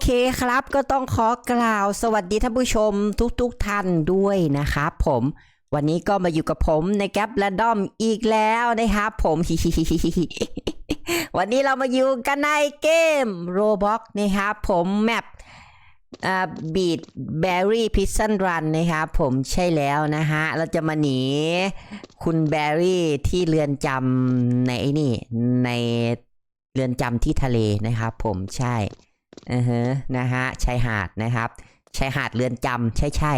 เคครับก็ต้องขอกล่าวสวัสดีท่านผู้ชมทุกๆทท่านด้วยนะครับผมวันนี้ก็มาอยู่กับผมในแก๊ปและด้อมอีกแล้วนะครับผม วันนี้เรามาอยู่กันในเกม Roblox นะครับผมแมปบีดแบรี่พิซซันรันนะครับผมใช่แล้วนะฮะ เราจะมาหนี คุณแบรี่ที่เรือนจำในนี่ ในเรือนจำที่ทะเลนะครับผมใช่ อือฮะนะฮะชายหาดนะครับชายหาดเรือนจำใช่ใช่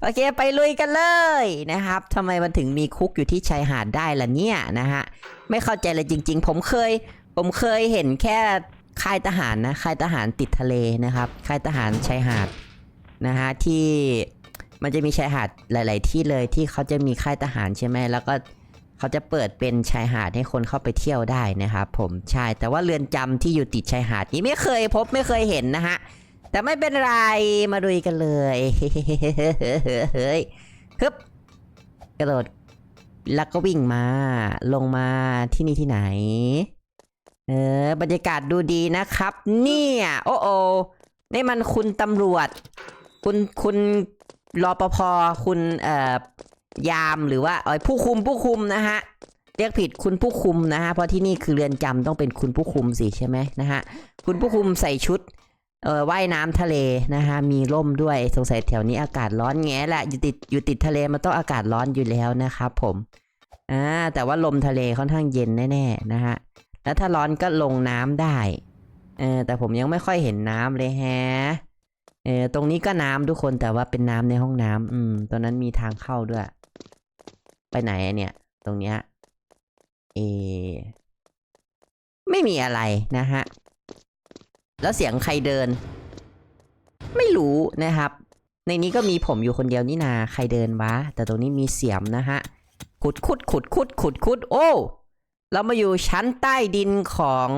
โอเคไปลุยกันเลยนะครับทำไมมันถึงมีคุกอยู่ที่ชายหาดได้ล่ะเนี่ยนะฮะไม่เข้าใจเลยจริง ๆ ผมเคย ผมเคยเห็นแค่ค่ายทหารนะค่ายทหารติดทะเลนะครับค่ายทหารชายหาดนะฮะที่มันจะมีชายหาดหลาย ๆ ที่เลยที่เขาจะมีค่ายทหารใช่ไหมแล้วก็ เขาจะเปิดเป็นชายหาดให้คนเข้าไปเที่ยวได้นะครับผมใช่แต่ว่าเรือนจำที่อยู่ติดชายหาดนี้ไม่เคยพบไม่เคยเห็นนะฮะแต่ไม่เป็นไรมาดุยกันเลยเฮ้ยฮึบกระโดดแล้วก็วิ่งมาลงมาที่นี่ที่ไหน เออบรรยากาศดูดีนะครับ เนี่ยโอ้โอนี่มันคุณตำรวจ คุณคุณรอปภคุณเอ่อ ยามหรือว่าเอผู้คุมผู้คุมนะฮะเรียกผิดคุณผู้คุมนะฮะเพราะที่นี่คือเรือนจำต้องเป็นคุณผู้คุมสิใช่ไหมนะฮะคุณผู้คุมใส่ชุดเออว่ายน้ำทะเลนะฮะมีร่มด้วยสงสัยแถวนี้อากาศร้อนแง่แหละอยู่ติดอยู่ติดทะเลมันต้องอากาศร้อนอยู่แล้วนะครับผมอ่าแต่ว่าลมทะเลค่อนข้างเย็นแน่ๆนะฮะแล้วถ้าร้อนก็ลงน้ำได้เออแต่ผมยังไม่ค่อยเห็นน้ำเลยแฮะเออตรงนี้ก็น้ำทุกคนแต่ว่าเป็นน้ำในห้องน้ำอืมตรงนั้นมีทางเข้าด้วย ไปไหนเนี่ย ตรงเนี้ยเอไม่มีอะไรนะฮะ แล้วเสียงใครเดิน ไม่รู้นะครับ ในนี้ก็มีผมอยู่คนเดียวนี่นาใครเดินวะ แต่ตรงนี้มีเสียมนะฮะ ขุดขุดขุดขุดขุดขุดโอ้ เรามาอยู่ชั้นใต้ดินของ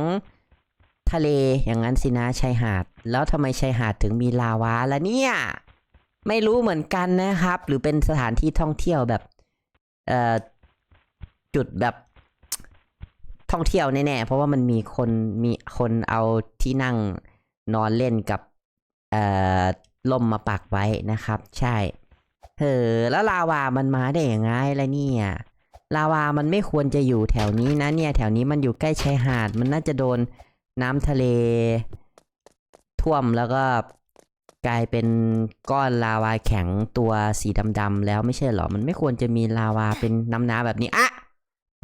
ทะเลอย่างนั้นสินะชายหาด แล้วทำไมชายหาดถึงมีลาวาละเนี่ย ไม่รู้เหมือนกันนะครับ หรือเป็นสถานที่ท่องเที่ยวแบบ เอ่อจุดแบบท่องเที่ยวแน่ๆ เพราะว่ามันมีคนมีคนเอาที่นั่งนอนเล่นกับเอ่อล่มมาปักไว้นะครับ ใช่เออแล้วลาวามันมาได้ยังไงล่ะเนี่ยลาวามันไม่ควรจะอยู่แถวนี้นะเนี่ย แถวนี้มันอยู่ใกล้ชายหาด มันน่าจะโดนน้ำทะเล ท่วมแล้วก็ กลายเป็นก้อนลาวาแข็งตัวสีดำๆแล้วไม่ใช่เหรอ มันไม่ควรจะมีลาวาเป็นน้ำน้ำแบบนี้อะ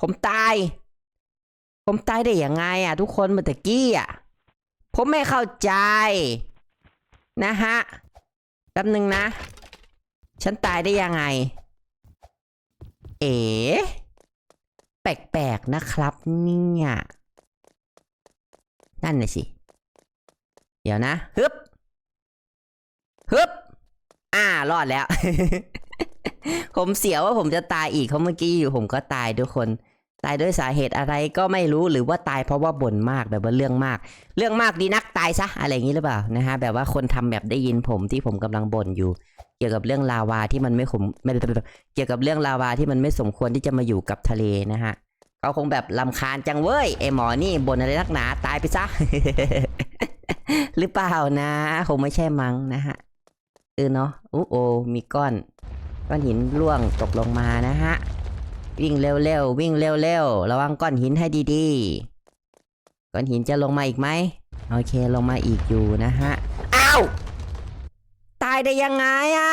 ผมตาย ผมตายได้ยังไงอะทุกคนเมื่อตะกี้อะผมไม่เข้าใจ นะฮะแป๊บนึงนะ ฉันตายได้ยังไง เอ๋แปลกๆนะครับเนี่ย นั่นน่ะสิ เดี๋ยวนะฮึบ ฮึบอ่ารอดแล้ว ผมเสียวว่าผมจะตายอีกเพราะเมื่อกี้อยู่ผมก็ตายทุกคน ตายด้วยสาเหตุอะไรก็ไม่รู้หรือว่าตายเพราะว่าบ่นมากแบบว่าเรื่องมาก เรื่องมากดีนักตายซะอะไรอย่างนี้หรือเปล่านะฮะแบบว่าคนทำแบบได้ยินผมที่ผมกำลังบ่นอยู่ เกี่ยวกับเรื่องลาวาที่มันไม่ขมไม่เกี่ยวกับเรื่องลาวาที่มันไม่สมควรที่จะมาอยู่กับทะเลนะฮะเขาคงแบบลำคาญจังเว้ยไอหมอนี่บ่นอะไรนักหนาตายไปซะหรือเปล่านะคงไม่ใช่มั้งนะฮะ เอเนาะอู้โอมีก้อน ก้อนหินร่วงตกลงมานะฮะ วิ่งเร็วๆ วิ่งเร็วๆ ระวังก้อนหินให้ดีๆ ก้อนหินจะลงมาอีกไหม โอเคลงมาอีกอยู่นะฮะ อ้าว ตายได้ยังไงอะ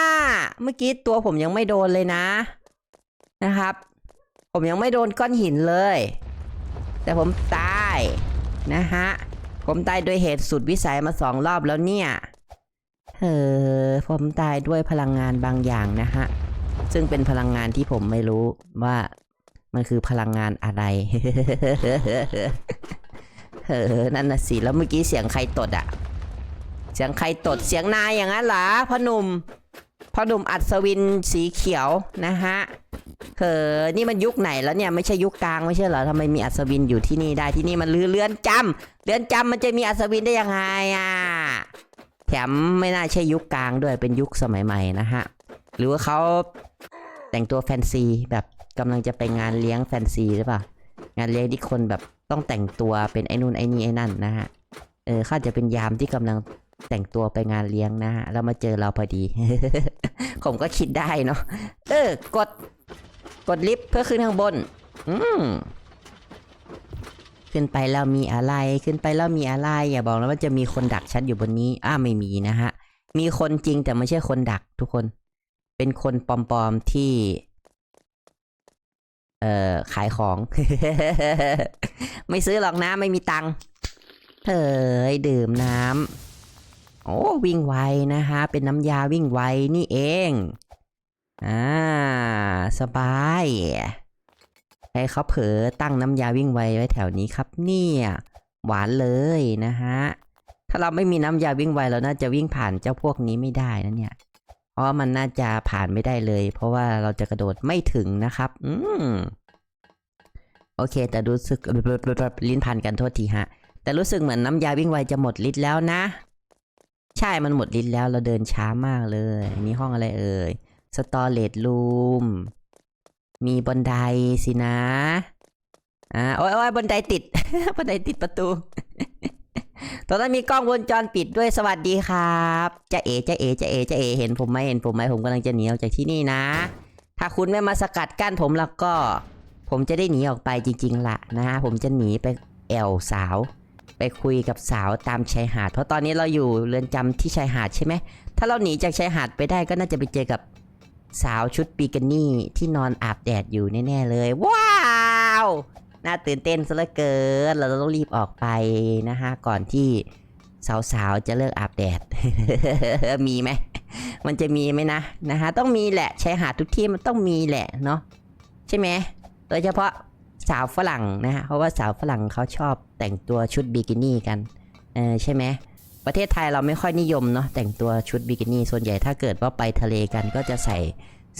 เมื่อกี้ตัวผมยังไม่โดนเลยนะ นะครับ ผมยังไม่โดนก้อนหินเลย แต่ผมตายนะฮะ ผมตายโดยเหตุสุดวิสัยมาสองรอบแล้วเนี่ย เออผมตายด้วยพลังงานบางอย่างนะฮะ ซึ่งเป็นพลังงานที่ผมไม่รู้ว่ามันคือพลังงานอะไร เออ นั่นน่ะสิ แล้วเมื่อกี้เสียงใครตดอะเสียงใครตด เสียงนายอย่างนั้นเหรอพ่อหนุ่มพ่อหนุ่มอัศวินสีเขียวนะฮะเออนี่มันยุคไหนแล้วเนี่ยไม่ใช่ยุคกลางไม่ใช่เหรอทำไมมีอัศวินอยู่ที่นี่ได้ที่นี่มันเรือนจำเรือนจำมันจะมีอัศวินได้ยังไงอะ แถมไม่น่าใช่ยุคกลางด้วยเป็นยุคสมัยใหม่นะฮะ หรือว่าเขาแต่งตัวแฟนซีแบบกำลังจะไปงานเลี้ยงแฟนซีหรือเปล่างานเลี้ยงที่คนแบบต้องแต่งตัวเป็นไอ้นู่นไอ้นี่ไอ้นั่นนะฮะเออข้าจะเป็นยามที่กำลังแต่งตัวไปงานเลี้ยงนะฮะแล้วมาเจอเราพอดี ผมก็คิดได้เนาะเออกด กดลิฟต์เพื่อขึ้นข้างบน อืม ขึ้นไปแล้วมีอะไรขึ้นไปแล้วมีอะไร อย่าบอกนะว่าจะมีคนดักฉันอยู่บนนี้ อ้าไม่มีนะฮะ มีคนจริงแต่ไม่ใช่คนดักทุกคน เป็นคนปลอมๆที่ เอ่อขายของ ไม่ซื้อหรอกนะไม่มีตังค์เฮ้ยดื่มน้ำโอ้วิ่งไวนะฮะเป็นน้ำยาวิ่งไวนี่เอง อ่า สบาย ให้เขาเผลอตั้งน้ำยาวิ่งไวไว้แถวนี้ครับ เนี่ยหวานเลยนะฮะถ้าเราไม่มีน้ำยาวิ่งไวเราน่าจะวิ่งผ่านเจ้าพวกนี้ไม่ได้นะเนี่ยเพราะมันน่าจะผ่านไม่ได้เลย เพราะว่าเราจะกระโดดไม่ถึงนะครับ อืมโอเค แต่รู้สึกลิ้นพันกันโทษทีฮะ แต่รู้สึกเหมือนน้ำยาวิ่งไวจะหมดฤทธิ์แล้วนะ ใช่มันหมดฤทธิ์แล้วเราเดินช้ามากเลย นี่ห้องอะไรเอ่ยสตอเรจรูม มีบันไดสินะ อ่า โอ้ยโอ้ยบันไดติด บันไดติดประตู ตอนนั้นมีกล้องวงจรปิดด้วยสวัสดีครับจะเอจะเอจะเอจะเอเห็นผมไหมเห็นผมไหมผมกำลังจะหนีออกจากที่นี่นะ ถ้าคุณไม่มาสกัดกั้นผมแล้วก็ ผมจะได้หนีออกไปจริง ๆล่ะนะฮะผมจะหนีไปแอวสาว ไปคุยกับสาวตามชายหาด เพราะตอนนี้เราอยู่เรือนจำที่ชายหาดใช่ไหมถ้าเราหนีจากชายหาดไปได้ก็น่าจะไปเจอกับ สาวชุดบิกินี่ที่นอนอาบแดดอยู่แน่ๆเลย ว้าวน่าตื่นเต้นซะเหลือเกิน เราต้องรีบออกไปนะฮะก่อนที่สาวๆจะเลิกอาบแดด มีไหมมันจะมีไหมนะนะฮะต้องมีแหละชายหาดทุกที่มันต้องมีแหละเนาะใช่ไหมโดยเฉพาะสาวฝรั่งนะฮะเพราะว่าสาวฝรั่งเขาชอบแต่งตัวชุดบิกินี่กันเออใช่ไหม ประเทศไทยเราไม่ค่อยนิยมเนาะแต่งตัวชุดบิกินี่ส่วนใหญ่ถ้าเกิดว่าไปทะเลกันก็จะใส่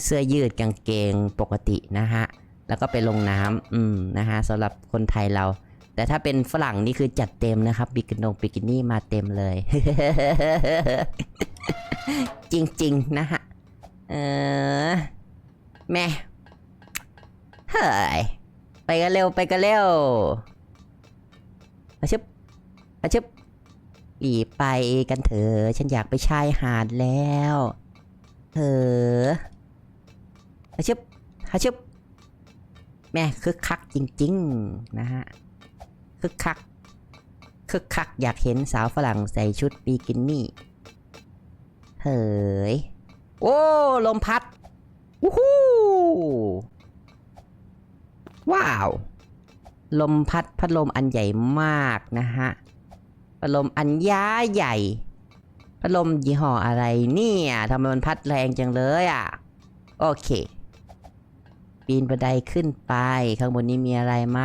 เสื้อยืดกางเกงปกตินะฮะแล้วก็ไปลงน้ำอืมนะฮะสำหรับคนไทยเรา แต่ถ้าเป็นฝรั่งนี่คือจัดเต็มนะครับบิกินงบิกินี่มาเต็มเลย จริงๆนะฮะเออแม่เฮ้ยไปกันเร็วไปกันเร็วอาชึบอาชึบ รีบไปกันเถอะฉันอยากไปชายหาดแล้วเถอะอาชึบอาชึบแม่คึกคักจริง ๆ นะฮะคึกคักคึกคักอยากเห็นสาวฝรั่งใส่ชุดบิกินี่เฮ้ยโอ้ลมพัดวู้ฮู้ว้าว ลมพัดพัดลมอันใหญ่มากนะฮะ พัดลมอันย้าใหญ่ พัดลมยี่ห้ออะไรเนี่ยทำไมมันพัดแรงจังเลยอะ โอเค ปีนบันไดขึ้นไป ข้างบนนี้มีอะไรไหม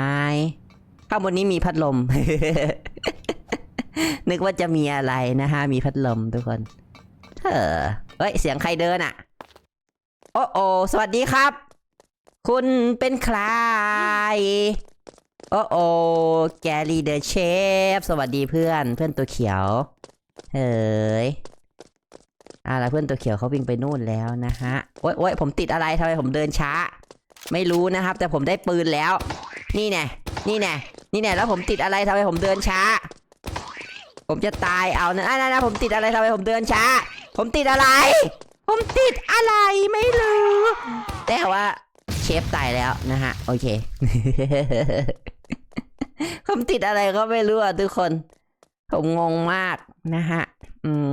ข้างบนนี้มีพัดลม นึกว่าจะมีอะไรนะฮะ มีพัดลมทุกคนเออเฮ้ย เสียงใครเดินอะ โอ้โอสวัสดีครับ คุณเป็นใคร โอ้โอแกลีเดอะเชฟ สวัสดีเพื่อนเพื่อนตัวเขียว เฮ้ยอ่าแล้วเพื่อนตัวเขียวเขาวิ่งไปนู่นแล้วนะฮะ โอ้ยโอ้ยผมติดอะไรทำไมผมเดินช้า ไม่รู้นะครับ แต่ผมได้ปืนแล้ว นี่แน่นี่แน่นี่แน่แล้วผมติดอะไรทำไมผมเดินช้า ผมจะตายเอานะอะนะนะผมติดอะไรทำไมผมเดินช้า ผมติดอะไร ผมติดอะไรไม่รู้ แต่ว่าเชฟตายแล้วนะฮะ โอเค ผมติดอะไรก็ไม่รู้อะทุกคน ผมงงมากนะฮะ อืม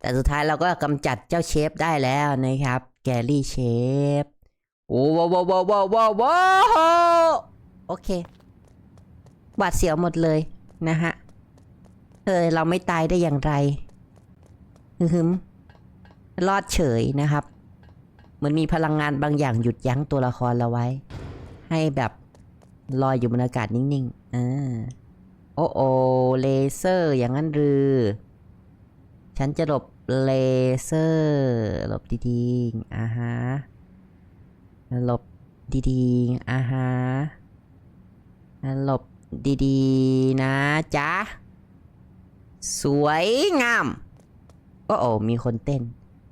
แต่สุดท้ายเราก็กำจัดเจ้าเชฟได้แล้วนะครับ แกรี่เชฟ โอ้ว้าวว้าวว้าวว้าวว้าวโอเคหวาดเสียวหมดเลยนะฮะเออเราไม่ตายได้อย่างไรฮึมรอดเฉยนะครับ เหมือนมีพลังงานบางอย่างหยุดยั้งตัวละครเราไว้ ให้แบบ ลอยอยู่บนอากาศนิ่งๆอ่าโอ้โอเลเซอร์อย่างนั้นหรือ ฉันจะหลบเลเซอร์หลบดีๆอ่าฮะหลบดีๆอ่าฮะหลบดีๆ นะจ๊ะ สวยงาม โอ้โอ้มีคนเต้น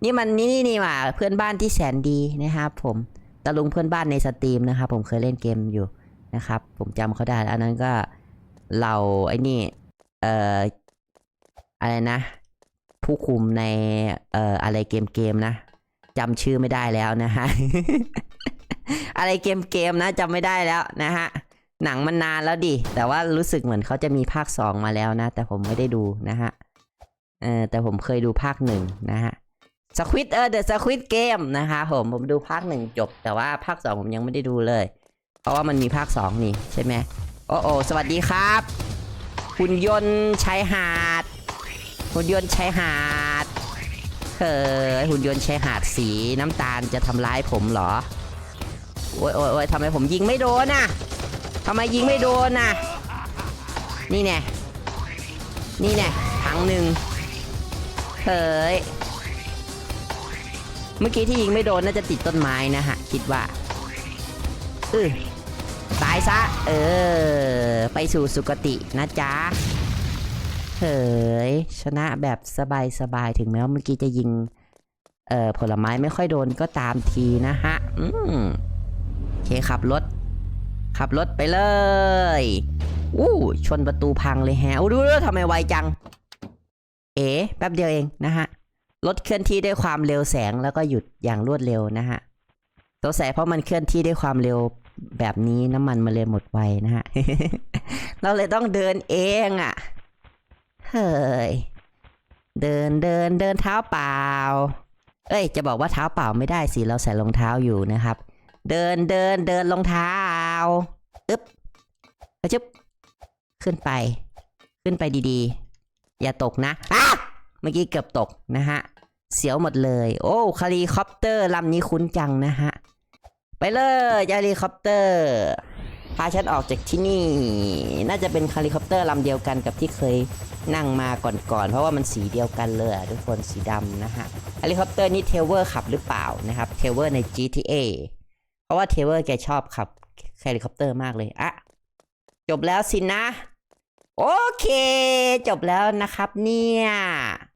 นี่มันนี่นี่นี่ว่ะเพื่อนบ้านที่แสนดีนะครับผมตะลุงเพื่อนบ้านในสตรีมนะครับผมเคยเล่นเกมอยู่ นะครับ ผมจำเขาได้แล้วอันนั้นก็เราไอ้นี่ เอ่อ อะไรนะ ผู้คุมใน เอ่อ อะไรเกมเกมนะจำชื่อไม่ได้แล้วนะฮะ อะไรเกมเกมนะจำไม่ได้แล้วนะฮะ หนังมันนานแล้วดิ แต่ว่ารู้สึกเหมือนเขาจะมีภาคสองมาแล้วนะ แต่ผมไม่ได้ดูนะฮะ เออ แต่ผมเคยดูภาคหนึ่งนะฮะสควิตเออเดอะสควิตเกมนะคะผม ผมดูภาคหนึ่งจบ แต่ว่าภาคสองผมยังไม่ได้ดูเลย ราะว่ามันมีภาคสองนี่ใช่ไหมโอ้โอสวัสดีครับหุ่นยนต์ชายหาดหุ่นยนต์ชายหาดเฮ้ยหุ่นยนต์ชายหาดสีน้ำตาลจะทำร้ายผมเหรอโอ้ยโอ้ยโอ้ยทำไมผมยิงไม่โดนน่ะทำไมยิงไม่โดนน่ะ นี่แน่นี่แน่ถังหนึ่งเฮ้ยเมื่อกี้ที่ยิงไม่โดนน่าจะติดต้นไม้นะฮะ คิดว่าเออ ตายซะ เออ ไปสู่สุคตินะจ๊ะเฮ้ยชนะแบบสบายๆ ถึงแม้ว่าเมื่อกี้จะยิง เอ่อ ผลไม้ไม่ค่อยโดนก็ตามทีนะฮะ อืมโอเคขับรถ ขับรถไปเลยอู้ชนประตูพังเลยแฮะอู้ดูดูทำไมไวจัง เอ๋แป๊บเดียวเองนะฮะ รถเคลื่อนที่ด้วยความเร็วแสงแล้วก็หยุดอย่างรวดเร็วนะฮะสงสัยเพราะมันเคลื่อนที่ด้วยความเร็ว แบบนี้น้ำมันมันเลยหมดไวนะฮะ เราเลยต้องเดินเองอะ่ะ เฮ้ย เดินเดินเดินเท้าเปล่า เอ้ย จะบอกว่าเท้าเปล่าไม่ได้สิ เราใส่รองเท้าอยู่นะครับ เดินเดินเดินรองเท้าอึ๊บไปชึบขึ้นไป ขึ้นไปดีๆ อย่าตกนะอะเมื่อกี้เกือบตกนะฮะ เสียวหมดเลย โอ้คารีคอปเตอร์ลำนี้คุ้นจังนะฮะ ไปเลยคารีคอปเตอร์ พาฉันออกจากที่นี่ น่าจะเป็นคาลิคอปเตอร์ลำเดียวกันกับที่เคยนั่งมาก่อนๆ เพราะว่ามันสีเดียวกันเลยทุกคนสีดำนะฮะคาลิคอปเตอร์นี่เทเวอร์ขับหรือเปล่านะครับ เทเวอร์ใน GTA เพราะว่าเทเวอร์แกชอบขับเฮลิคอปเตอร์มากเลยอะจบแล้วสินะ โอเค จบแล้วนะครับเนี่ย